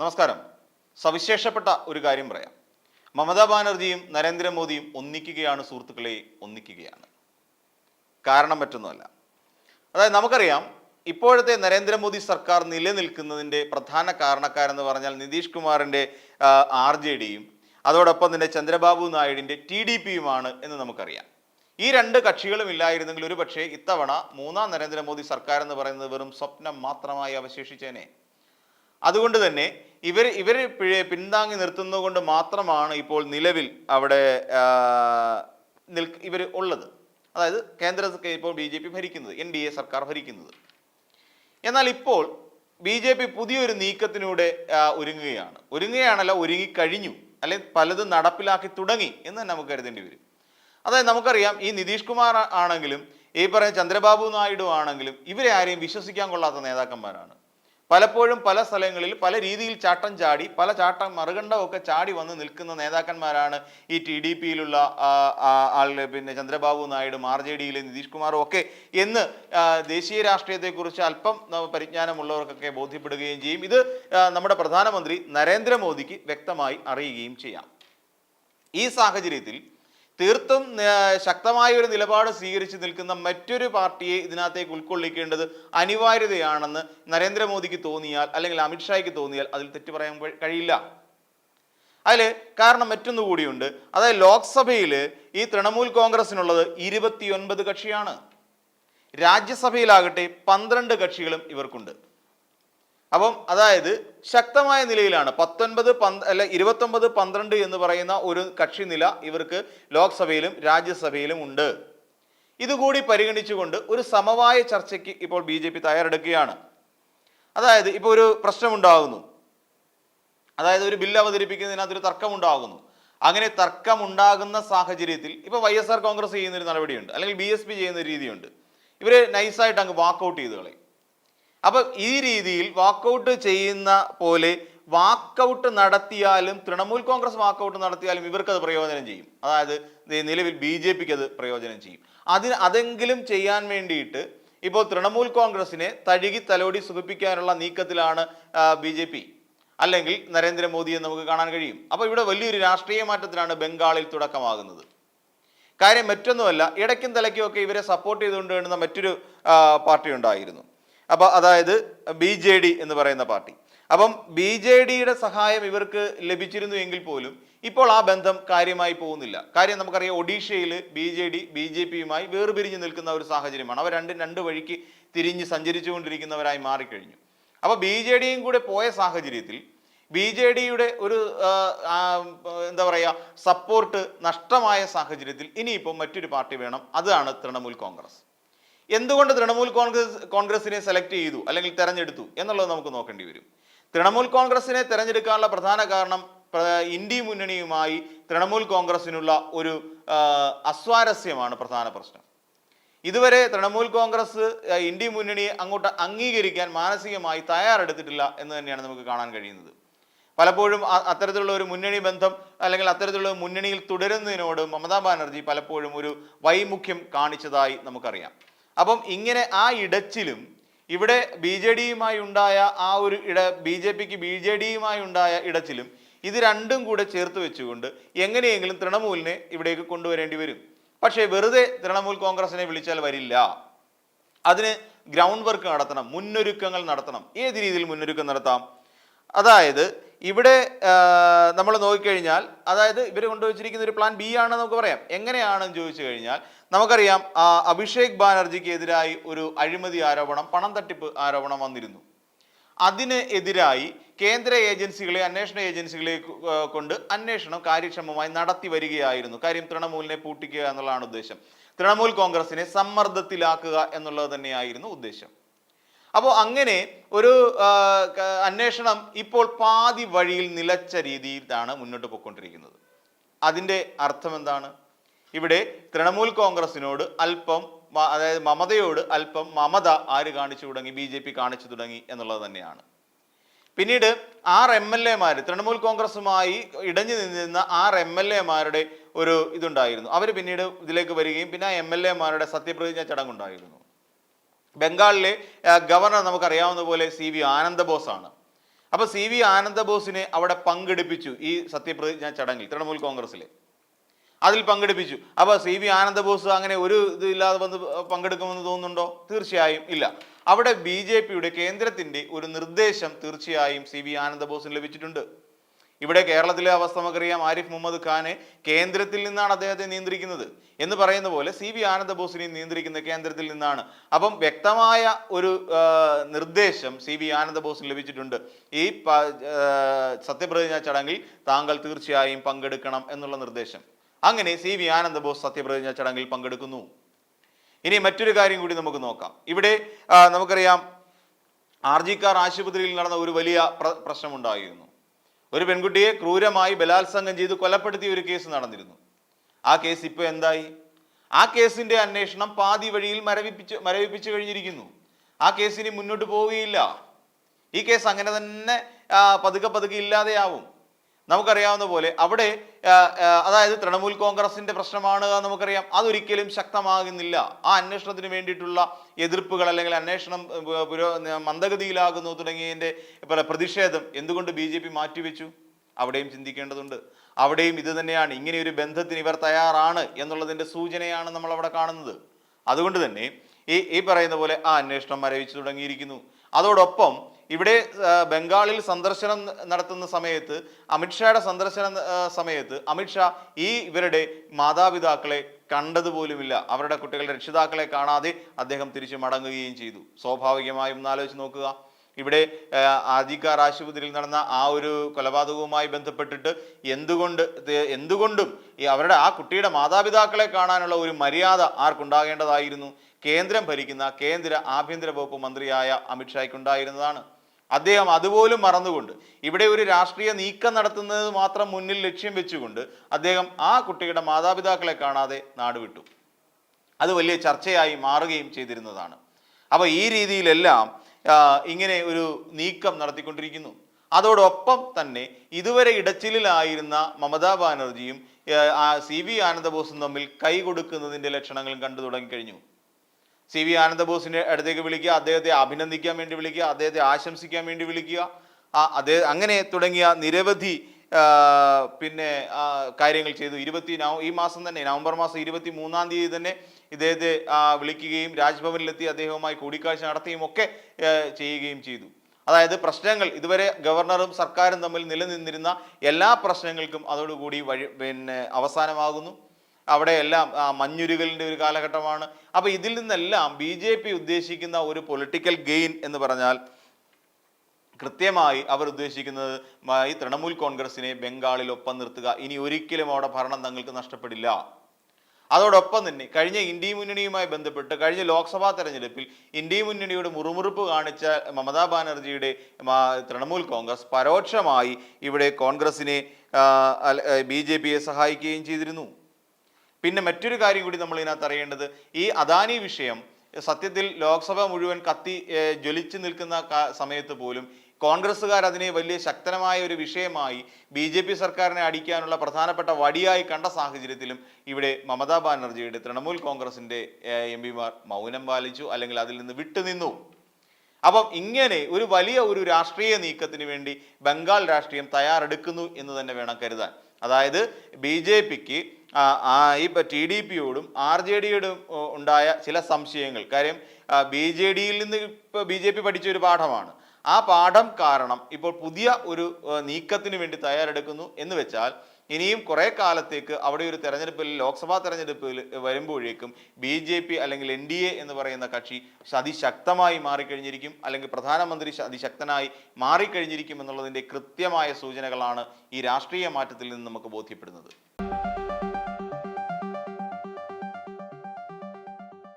നമസ്കാരം. സവിശേഷപ്പെട്ട ഒരു കാര്യം പറയാം. മമതാ ബാനർജിയും നരേന്ദ്രമോദിയും ഒന്നിക്കുകയാണ് സുഹൃത്തുക്കളെ ഒന്നിക്കുകയാണ്. കാരണം മറ്റൊന്നുമല്ല. അതായത് നമുക്കറിയാം ഇപ്പോഴത്തെ നരേന്ദ്രമോദി സർക്കാർ നിലനിൽക്കുന്നതിന്റെ പ്രധാന കാരണക്കാരെന്ന് പറഞ്ഞാൽ നിതീഷ് കുമാറിന്റെ ആർ ജെ ഡിയും അതോടൊപ്പം തന്നെ ചന്ദ്രബാബു നായിഡിന്റെ ടി ഡി പിയുമാണ് എന്ന് നമുക്കറിയാം. ഈ രണ്ട് കക്ഷികളും ഇല്ലായിരുന്നെങ്കിൽ ഒരു പക്ഷേ ഇത്തവണ മൂന്നാം നരേന്ദ്രമോദി സർക്കാർ എന്ന് പറയുന്നത് വെറും സ്വപ്നം മാത്രമായി അവശേഷിച്ചേനെ. അതുകൊണ്ട് തന്നെ ഇവർ ഇവർ പിന്താങ്ങി നിർത്തുന്നതുകൊണ്ട് മാത്രമാണ് ഇപ്പോൾ നിലവിൽ അവിടെ ഇവർ ഉള്ളത്. അതായത് കേന്ദ്ര ഇപ്പോൾ ബി ജെ പി ഭരിക്കുന്നത് എൻ ഡി എ സർക്കാർ ഭരിക്കുന്നത്. എന്നാൽ ഇപ്പോൾ ബി ജെ പി പുതിയൊരു നീക്കത്തിലൂടെ ഒരുങ്ങുകയാണ്. ഒരുങ്ങുകയാണല്ല ഒരുങ്ങിക്കഴിഞ്ഞു. അല്ലെങ്കിൽ പലതും നടപ്പിലാക്കി തുടങ്ങി എന്ന് നമുക്ക് കരുതേണ്ടി വരും. അതായത് നമുക്കറിയാം ഈ നിതീഷ് കുമാർ ആണെങ്കിലും ഈ പറയുന്ന ചന്ദ്രബാബു നായിഡു ആണെങ്കിലും ഇവരെ ആരെയും വിശ്വസിക്കാൻ കൊള്ളാത്ത നേതാക്കന്മാരാണ്. പലപ്പോഴും പല സ്ഥലങ്ങളിൽ പല രീതിയിൽ ചാട്ടം ചാടി പല ചാട്ടം മറുകണ്ടമൊക്കെ ചാടി വന്ന് നിൽക്കുന്ന നേതാക്കന്മാരാണ് ഈ ടി ഡി പിയിലുള്ള ആളുകൾ. പിന്നെ ചന്ദ്രബാബു നായിഡും ആർ ജെ ഡിയിലെ നിതീഷ് കുമാറും ഒക്കെ എന്ന് ദേശീയ രാഷ്ട്രീയത്തെക്കുറിച്ച് അല്പം പരിജ്ഞാനമുള്ളവർക്കൊക്കെ ബോധ്യപ്പെടുകയും ചെയ്യും. ഇത് നമ്മുടെ പ്രധാനമന്ത്രി നരേന്ദ്രമോദിക്ക് വ്യക്തമായി അറിയുകയും ചെയ്യാം. ഈ സാഹചര്യത്തിൽ തീർത്തും ശക്തമായ ഒരു നിലപാട് സ്വീകരിച്ച് നിൽക്കുന്ന മറ്റൊരു പാർട്ടിയെ ഇതിനകത്തേക്ക് ഉൾക്കൊള്ളിക്കേണ്ടത് അനിവാര്യതയാണെന്ന് നരേന്ദ്രമോദിക്ക് തോന്നിയാൽ അല്ലെങ്കിൽ അമിത്ഷായ്ക്ക് തോന്നിയാൽ അതിൽ തെറ്റ് പറയാൻ കഴി- കഴിയില്ല. അതിൽ കാരണം മറ്റൊന്നു കൂടിയുണ്ട് അതായത് ലോക്സഭയിൽ ഈ തൃണമൂൽ കോൺഗ്രസിനുള്ളത് ഇരുപത്തിയൊൻപത് കക്ഷിയാണ്. രാജ്യസഭയിലാകട്ടെ പന്ത്രണ്ട് കക്ഷികളും ഇവർക്കുണ്ട്. അപ്പം അതായത് ശക്തമായ നിലയിലാണ് പത്തൊൻപത് പന്ത് അല്ല ഇരുപത്തൊമ്പത് പന്ത്രണ്ട് എന്ന് പറയുന്ന ഒരു കക്ഷി നില ഇവർക്ക് ലോക്സഭയിലും രാജ്യസഭയിലും ഉണ്ട്. ഇതുകൂടി പരിഗണിച്ചുകൊണ്ട് ഒരു സമവായ ചർച്ചയ്ക്ക് ഇപ്പോൾ ബി ജെ പി തയ്യാറെടുക്കുകയാണ്. അതായത് ഇപ്പോൾ ഒരു പ്രശ്നമുണ്ടാകുന്നു. അതായത് ഒരു ബില്ല് അവതരിപ്പിക്കുന്നതിനകത്ത് ഒരു തർക്കമുണ്ടാകുന്നു. അങ്ങനെ തർക്കമുണ്ടാകുന്ന സാഹചര്യത്തിൽ ഇപ്പോൾ വൈ എസ് ആർ കോൺഗ്രസ് ചെയ്യുന്നൊരു നടപടിയുണ്ട്. അല്ലെങ്കിൽ ബി എസ് പി ചെയ്യുന്ന രീതിയുണ്ട്. ഇവർ നൈസായിട്ട് അങ്ങ് വാക്കൗട്ട് ചെയ്ത് കളയും. അപ്പൊ ഈ രീതിയിൽ വാക്കൗട്ട് ചെയ്യുന്ന പോലെ വാക്കൗട്ട് നടത്തിയാലും തൃണമൂൽ കോൺഗ്രസ് വാക്കൗട്ട് നടത്തിയാലും ഇവർക്ക് അത് പ്രയോജനം ചെയ്യും. അതായത് നിലവിൽ ബി ജെ പിക്ക് അത് പ്രയോജനം ചെയ്യും. അതിന് അതെങ്കിലും ചെയ്യാൻ വേണ്ടിയിട്ട് ഇപ്പോൾ തൃണമൂൽ കോൺഗ്രസിനെ തഴുകി തലോടി സുഖിപ്പിക്കാനുള്ള നീക്കത്തിലാണ് ബി ജെ പി. അല്ലെങ്കിൽ നരേന്ദ്രമോദിയെ നമുക്ക് കാണാൻ കഴിയും. അപ്പോൾ ഇവിടെ വലിയൊരു രാഷ്ട്രീയ മാറ്റത്തിനാണ് ബംഗാളിൽ തുടക്കമാകുന്നത്. കാര്യം മറ്റൊന്നുമല്ല ഇടയ്ക്കും തലയ്ക്കും ഒക്കെ ഇവരെ സപ്പോർട്ട് ചെയ്തുകൊണ്ട് വേണ്ടുന്ന മറ്റൊരു പാർട്ടി ഉണ്ടായിരുന്നു. അപ്പോൾ അതായത് ബി ജെ ഡി എന്ന് പറയുന്ന പാർട്ടി. അപ്പം ബി ജെ ഡിയുടെ സഹായം ഇവർക്ക് ലഭിച്ചിരുന്നു എങ്കിൽ പോലും ഇപ്പോൾ ആ ബന്ധം കാര്യമായി പോകുന്നില്ല. കാര്യം നമുക്കറിയാം ഒഡീഷയിൽ B J D B J പിയുമായി വേർപിരിഞ്ഞ് നിൽക്കുന്ന ഒരു സാഹചര്യമാണ്. അവർ രണ്ടും രണ്ട് വഴിക്ക് തിരിഞ്ഞ് സഞ്ചരിച്ചുകൊണ്ടിരിക്കുന്നവരായി മാറിക്കഴിഞ്ഞു. അപ്പോൾ ബി ജെ ഡിയും കൂടെ പോയ സാഹചര്യത്തിൽ ബി ജെ ഡിയുടെ ഒരു എന്താ പറയുക സപ്പോർട്ട് നഷ്ടമായ സാഹചര്യത്തിൽ ഇനിയിപ്പോൾ മറ്റൊരു പാർട്ടി വേണം. അതാണ് തൃണമൂൽ കോൺഗ്രസ്. എന്തുകൊണ്ട് തൃണമൂൽ കോൺഗ്രസ് കോൺഗ്രസിനെ സെലക്ട് ചെയ്തു അല്ലെങ്കിൽ തെരഞ്ഞെടുത്തു എന്നുള്ളത് നമുക്ക് നോക്കേണ്ടി വരും. തൃണമൂൽ കോൺഗ്രസിനെ തെരഞ്ഞെടുക്കാനുള്ള പ്രധാന കാരണം ഇന്ത്യ മുന്നണിയുമായി തൃണമൂൽ കോൺഗ്രസിനുള്ള ഒരു അസ്വാരസ്യമാണ് പ്രധാന പ്രശ്നം. ഇതുവരെ തൃണമൂൽ കോൺഗ്രസ് ഇന്ത്യ മുന്നണിയെ അങ്ങോട്ട് അംഗീകരിക്കാൻ മാനസികമായി തയ്യാറെടുത്തിട്ടില്ല എന്ന് തന്നെയാണ് നമുക്ക് കാണാൻ കഴിയുന്നത്. പലപ്പോഴും അത്തരത്തിലുള്ള ഒരു മുന്നണി ബന്ധം അല്ലെങ്കിൽ അത്തരത്തിലുള്ള മുന്നണിയിൽ തുടരുന്നതിനോട് മമതാ ബാനർജി പലപ്പോഴും ഒരു വൈമുഖ്യം കാണിച്ചതായി നമുക്കറിയാം. അപ്പം ഇങ്ങനെ ആ ഇടച്ചിലും ഇവിടെ ബി ജെ ഡിയുമായി ഉണ്ടായ ആ ഒരു ഇട ബി ജെ പിക്ക് ബി ജെ ഡിയുമായി ഉണ്ടായ ഇടച്ചിലും ഇത് രണ്ടും കൂടെ ചേർത്ത് വെച്ചുകൊണ്ട് എങ്ങനെയെങ്കിലും തൃണമൂലിനെ ഇവിടേക്ക് കൊണ്ടുവരേണ്ടി വരും. പക്ഷേ വെറുതെ തൃണമൂൽ കോൺഗ്രസിനെ വിളിച്ചാൽ വരില്ല. അതിന് ഗ്രൗണ്ട് വർക്ക് നടത്തണം മുന്നൊരുക്കങ്ങൾ നടത്തണം. ഏത് രീതിയിൽ മുന്നൊരുക്കം നടത്താം? അതായത് ഇവിടെ നമ്മൾ നോക്കിക്കഴിഞ്ഞാൽ അതായത് ഇവർ കൊണ്ടുവച്ചിരിക്കുന്ന ഒരു പ്ലാൻ ബി ആണെന്ന് നമുക്ക് പറയാം. എങ്ങനെയാണെന്ന് ചോദിച്ചു കഴിഞ്ഞാൽ നമുക്കറിയാം അഭിഷേക് ബാനർജിക്ക് എതിരായി ഒരു അഴിമതി ആരോപണം പണം തട്ടിപ്പ് ആരോപണം വന്നിരുന്നു. അതിന് എതിരായി കേന്ദ്ര ഏജൻസികളെ അന്വേഷണ ഏജൻസികളെ കൊണ്ട് അന്വേഷണം കാര്യക്ഷമമായി നടത്തി വരികയായിരുന്നു. കാര്യം തൃണമൂലിനെ പൂട്ടിക്കുക എന്നുള്ളതാണ് ഉദ്ദേശം. തൃണമൂൽ കോൺഗ്രസിനെ സമ്മർദ്ദത്തിലാക്കുക എന്നുള്ളത് തന്നെയായിരുന്നു ഉദ്ദേശം. അപ്പോൾ അങ്ങനെ ഒരു അന്വേഷണം ഇപ്പോൾ പാതി വഴിയിൽ നിലച്ച രീതിയിലാണ് മുന്നോട്ട് പോയിക്കൊണ്ടിരിക്കുന്നത്. അതിന്റെ അർത്ഥം എന്താണ്? ഇവിടെ തൃണമൂൽ കോൺഗ്രസിനോട് അല്പം അതായത് മമതയോട് അല്പം മമത ആര് കാണിച്ചു തുടങ്ങി? ബി ജെ പി കാണിച്ചു തുടങ്ങി എന്നുള്ളത് തന്നെയാണ്. പിന്നീട് ആറ് എം എൽ എമാർ തൃണമൂൽ കോൺഗ്രസുമായി ഇടഞ്ഞു നിന്നിരുന്ന ആറ് എം എൽ എമാരുടെ ഒരു ഇതുണ്ടായിരുന്നു. അവർ പിന്നീട് ഇതിലേക്ക് വരികയും പിന്നെ ആ എം എൽ എമാരുടെ സത്യപ്രതിജ്ഞ ചടങ്ങുണ്ടായിരുന്നു. ബംഗാളിലെ ഗവർണർ നമുക്കറിയാവുന്ന പോലെ സി വി ആനന്ദബോസാണ്. ആണ് അപ്പൊ സി വി ആനന്ദബോസിനെ അവിടെ പങ്കെടുപ്പിച്ചു ഈ സത്യപ്രതിജ്ഞ ചടങ്ങിൽ തൃണമൂൽ കോൺഗ്രസ്സിൽ അതിൽ പങ്കെടുപ്പിച്ചു. അപ്പോൾ സി വി ആനന്ദബോസ് അങ്ങനെ ഒരു ഇതില്ലാതെ വന്ന് പങ്കെടുക്കുമെന്ന് തോന്നുന്നുണ്ടോ? തീർച്ചയായും ഇല്ല. അവിടെ ബി ജെ പിയുടെ കേന്ദ്രത്തിന്റെ ഒരു നിർദ്ദേശം തീർച്ചയായും സി വി ആനന്ദബോസിന് ലഭിച്ചിട്ടുണ്ട്. ഇവിടെ കേരളത്തിലെ അവസ്ഥ നമുക്കറിയാം ആരിഫ് മുഹമ്മദ് ഖാനെ കേന്ദ്രത്തിൽ നിന്നാണ് അദ്ദേഹത്തെ നിയന്ത്രിക്കുന്നത് എന്ന് പറയുന്ന പോലെ സി വി ആനന്ദബോസിനെ നിയന്ത്രിക്കുന്ന കേന്ദ്രത്തിൽ നിന്നാണ്. അപ്പം വ്യക്തമായ ഒരു നിർദ്ദേശം സി വി ആനന്ദബോസിന് ലഭിച്ചിട്ടുണ്ട്. ഈ സത്യപ്രതിജ്ഞാ ചടങ്ങിൽ താങ്കൾ തീർച്ചയായും പങ്കെടുക്കണം എന്നുള്ള നിർദ്ദേശം. അങ്ങനെ സി വി ആനന്ദബോസ് സത്യപ്രതിജ്ഞാ ചടങ്ങിൽ പങ്കെടുക്കുന്നു. ഇനി മറ്റൊരു കാര്യം കൂടി നമുക്ക് നോക്കാം. ഇവിടെ നമുക്കറിയാം ആർ ജി കാർ ആശുപത്രിയിൽ നടന്ന ഒരു വലിയ പ്ര- പ്രശ്നമുണ്ടായിരുന്നു. ഒരു പെൺകുട്ടിയെ ക്രൂരമായി ബലാത്സംഗം ചെയ്ത് കൊലപ്പെടുത്തിയ ഒരു കേസ് നടന്നിരുന്നു. ആ കേസ് ഇപ്പോൾ എന്തായി? ആ കേസിന്റെ അന്വേഷണം പാതി വഴിയിൽ മരവിപ്പിച്ച് മരവിപ്പിച്ചു കഴിഞ്ഞിരിക്കുന്നു. ആ കേസിന് മുന്നോട്ട് പോവുകയില്ല. ഈ കേസ് അങ്ങനെ തന്നെ പതുക്കെ പതുക്കെ ഇല്ലാതെയാവും. നമുക്കറിയാവുന്ന പോലെ അവിടെ അതായത് തൃണമൂൽ കോൺഗ്രസിന്റെ പ്രശ്നമാണ് നമുക്കറിയാം. അതൊരിക്കലും ശക്തമാകുന്നില്ല. ആ അന്വേഷണത്തിന് വേണ്ടിയിട്ടുള്ള എതിർപ്പുകൾ അല്ലെങ്കിൽ അന്വേഷണം പുരോ മന്ദഗതിയിലാകുന്നു തുടങ്ങിയതിന്റെ പ്ര- പ്രതിഷേധം എന്തുകൊണ്ട് ബി ജെ പി മാറ്റിവെച്ചു? അവിടെയും ചിന്തിക്കേണ്ടതുണ്ട്. അവിടെയും ഇത് തന്നെയാണ്. ഇങ്ങനെ ഒരു ബന്ധത്തിന് ഇവർ തയ്യാറാണ് എന്നുള്ളതിന്റെ സൂചനയാണ് നമ്മൾ അവിടെ കാണുന്നത്. അതുകൊണ്ട് തന്നെ ഈ ഈ പറയുന്ന പോലെ ആ അന്വേഷണം മരവിച്ചു തുടങ്ങിയിരിക്കുന്നു. അതോടൊപ്പം ഇവിടെ ബംഗാളിൽ സന്ദർശനം നടത്തുന്ന സമയത്ത് അമിത്ഷായുടെ സന്ദർശന സമയത്ത് അമിത്ഷാ ഈ ഇവരുടെ മാതാപിതാക്കളെ കണ്ടതുപോലുമില്ല. അവരുടെ കുട്ടികളുടെ രക്ഷിതാക്കളെ കാണാതെ അദ്ദേഹം തിരിച്ചു മടങ്ങുകയും ചെയ്തു. സ്വാഭാവികമായും ഒന്ന് ആലോചിച്ച് നോക്കുക. ഇവിടെ ആദിക്കാർ ആശുപത്രിയിൽ നടന്ന ആ ഒരു കൊലപാതകവുമായി ബന്ധപ്പെട്ടിട്ട് എന്തുകൊണ്ട് എന്തുകൊണ്ടും ഈ അവരുടെ ആ കുട്ടിയുടെ മാതാപിതാക്കളെ കാണാനുള്ള ഒരു മര്യാദ ആർക്കുണ്ടാകേണ്ടതായിരുന്നു. കേന്ദ്രം ഭരിക്കുന്ന കേന്ദ്ര ആഭ്യന്തര വകുപ്പ് മന്ത്രിയായ അമിത്ഷായ്ക്കുണ്ടായിരുന്നതാണ് അദ്ദേഹം അതുപോലും മറന്നുകൊണ്ട് ഇവിടെ ഒരു രാഷ്ട്രീയ നീക്കം നടത്തുന്നത് മാത്രം മുന്നിൽ ലക്ഷ്യം വെച്ചുകൊണ്ട് അദ്ദേഹം ആ കുട്ടിയുടെ മാതാപിതാക്കളെ കാണാതെ നാടുവിട്ടു അത് വലിയ ചർച്ചയായി മാറുകയും ചെയ്തിരുന്നതാണ്. അപ്പോൾ ഈ രീതിയിലെല്ലാം ഇങ്ങനെ ഒരു നീക്കം നടത്തിക്കൊണ്ടിരിക്കുന്നു. അതോടൊപ്പം തന്നെ ഇതുവരെ ഇടച്ചിലായിരുന്ന മമതാ ബാനർജിയും സി വി ആനന്ദബോസും തമ്മിൽ കൈ കൊടുക്കുന്നതിന്റെ ലക്ഷണങ്ങളും കണ്ടു തുടങ്ങിക്കഴിഞ്ഞു. സി വി ആനന്ദബോസിന്റെ അടുത്തേക്ക് വിളിക്കുക അദ്ദേഹത്തെ അഭിനന്ദിക്കാൻ വേണ്ടി വിളിക്കുക അദ്ദേഹത്തെ ആശംസിക്കാൻ വേണ്ടി വിളിക്കുക. അദ്ദേഹം അങ്ങനെ തുടങ്ങിയ നിരവധി പിന്നെ കാര്യങ്ങൾ ചെയ്തു. ഇരുപത്തി നവ ഈ മാസം തന്നെ നവംബർ മാസം ഇരുപത്തി മൂന്നാം തീയതി തന്നെ ഇദ്ദേഹത്തെ വിളിക്കുകയും രാജ്ഭവനിലെത്തി അദ്ദേഹവുമായി കൂടിക്കാഴ്ച നടത്തുകയും ഒക്കെ ചെയ്യുകയും ചെയ്തു. അതായത് പ്രശ്നങ്ങൾ ഇതുവരെ ഗവർണറും സർക്കാരും തമ്മിൽ നിലനിന്നിരുന്ന എല്ലാ പ്രശ്നങ്ങൾക്കും അതോടുകൂടി വഴി പിന്നെ അവസാനമാകുന്നു. അവിടെ എല്ലാം ആ, ഒരു കാലഘട്ടമാണ്. അപ്പോൾ ഇതിൽ നിന്നെല്ലാം ബി ജെ പി ഉദ്ദേശിക്കുന്ന ഒരു പൊളിറ്റിക്കൽ ഗെയിൻ എന്ന് പറഞ്ഞാൽ കൃത്യമായി അവർ ഉദ്ദേശിക്കുന്നത് ഈ തൃണമൂൽ കോൺഗ്രസിനെ ബംഗാളിൽ ഒപ്പം നിർത്തുക. ഇനി ഒരിക്കലും അവിടെ ഭരണം തങ്ങൾക്ക് നഷ്ടപ്പെടില്ല. അതോടൊപ്പം തന്നെ കഴിഞ്ഞ ഇന്ത്യ മുന്നണിയുമായി ബന്ധപ്പെട്ട് കഴിഞ്ഞ ലോക്സഭാ തെരഞ്ഞെടുപ്പിൽ ഇന്ത്യ മുന്നണിയുടെ മുറുമുറുപ്പ് കാണിച്ച മമതാ ബാനർജിയുടെ തൃണമൂൽ കോൺഗ്രസ് പരോക്ഷമായി ഇവിടെ കോൺഗ്രസിനെ ബി സഹായിക്കുകയും ചെയ്തിരുന്നു. പിന്നെ മറ്റൊരു കാര്യം കൂടി നമ്മൾ ഇതിനകത്ത് അറിയേണ്ടത് ഈ അദാനി വിഷയം സത്യത്തിൽ ലോക്സഭ മുഴുവൻ കത്തി ജ്വലിച്ചു നിൽക്കുന്ന സമയത്ത് പോലും കോൺഗ്രസ്സുകാർ അതിനെ വലിയ ശക്തമായ ഒരു വിഷയമായി ബി ജെ പി സർക്കാരിനെ അടിക്കാനുള്ള പ്രധാനപ്പെട്ട വടിയായി കണ്ട സാഹചര്യത്തിലും ഇവിടെ മമതാ ബാനർജിയുടെ തൃണമൂൽ കോൺഗ്രസിന്റെ എം പിമാർ മൗനം പാലിച്ചു അല്ലെങ്കിൽ അതിൽ നിന്ന് വിട്ടുനിന്നു അപ്പം ഇങ്ങനെ ഒരു വലിയ ഒരു രാഷ്ട്രീയ നീക്കത്തിന് വേണ്ടി ബംഗാൾ രാഷ്ട്രീയം തയ്യാറെടുക്കുന്നു എന്ന് തന്നെ വേണം കരുതാൻ. അതായത് ബി ജെ പിക്ക് ഈ ടി ഡി പിയോടും ആർ ജെ ഡിയോടും ഉണ്ടായ ചില സംശയങ്ങൾ. കാര്യം ബി ജെ ഡിയിൽ നിന്ന് ഇപ്പോൾ ബി ജെ പി പഠിച്ച ഒരു പാഠമാണ്. ആ പാഠം കാരണം ഇപ്പോൾ പുതിയ ഒരു നീക്കത്തിന് വേണ്ടി തയ്യാറെടുക്കുന്നു എന്ന് വെച്ചാൽ ഇനിയും കുറെ കാലത്തേക്ക് അവിടെ ഒരു തെരഞ്ഞെടുപ്പിൽ ലോക്സഭാ തെരഞ്ഞെടുപ്പിൽ വരുമ്പോഴേക്കും ബി ജെ പി അല്ലെങ്കിൽ എൻ ഡി എ എന്ന് പറയുന്ന കക്ഷി അതിശക്തമായി മാറിക്കഴിഞ്ഞിരിക്കും. അല്ലെങ്കിൽ പ്രധാനമന്ത്രി അതിശക്തനായി മാറിക്കഴിഞ്ഞിരിക്കും എന്നുള്ളതിന്റെ കൃത്യമായ സൂചനകളാണ് ഈ രാഷ്ട്രീയ മാറ്റത്തിൽ നിന്ന് നമുക്ക് ബോധ്യപ്പെടുന്നത്.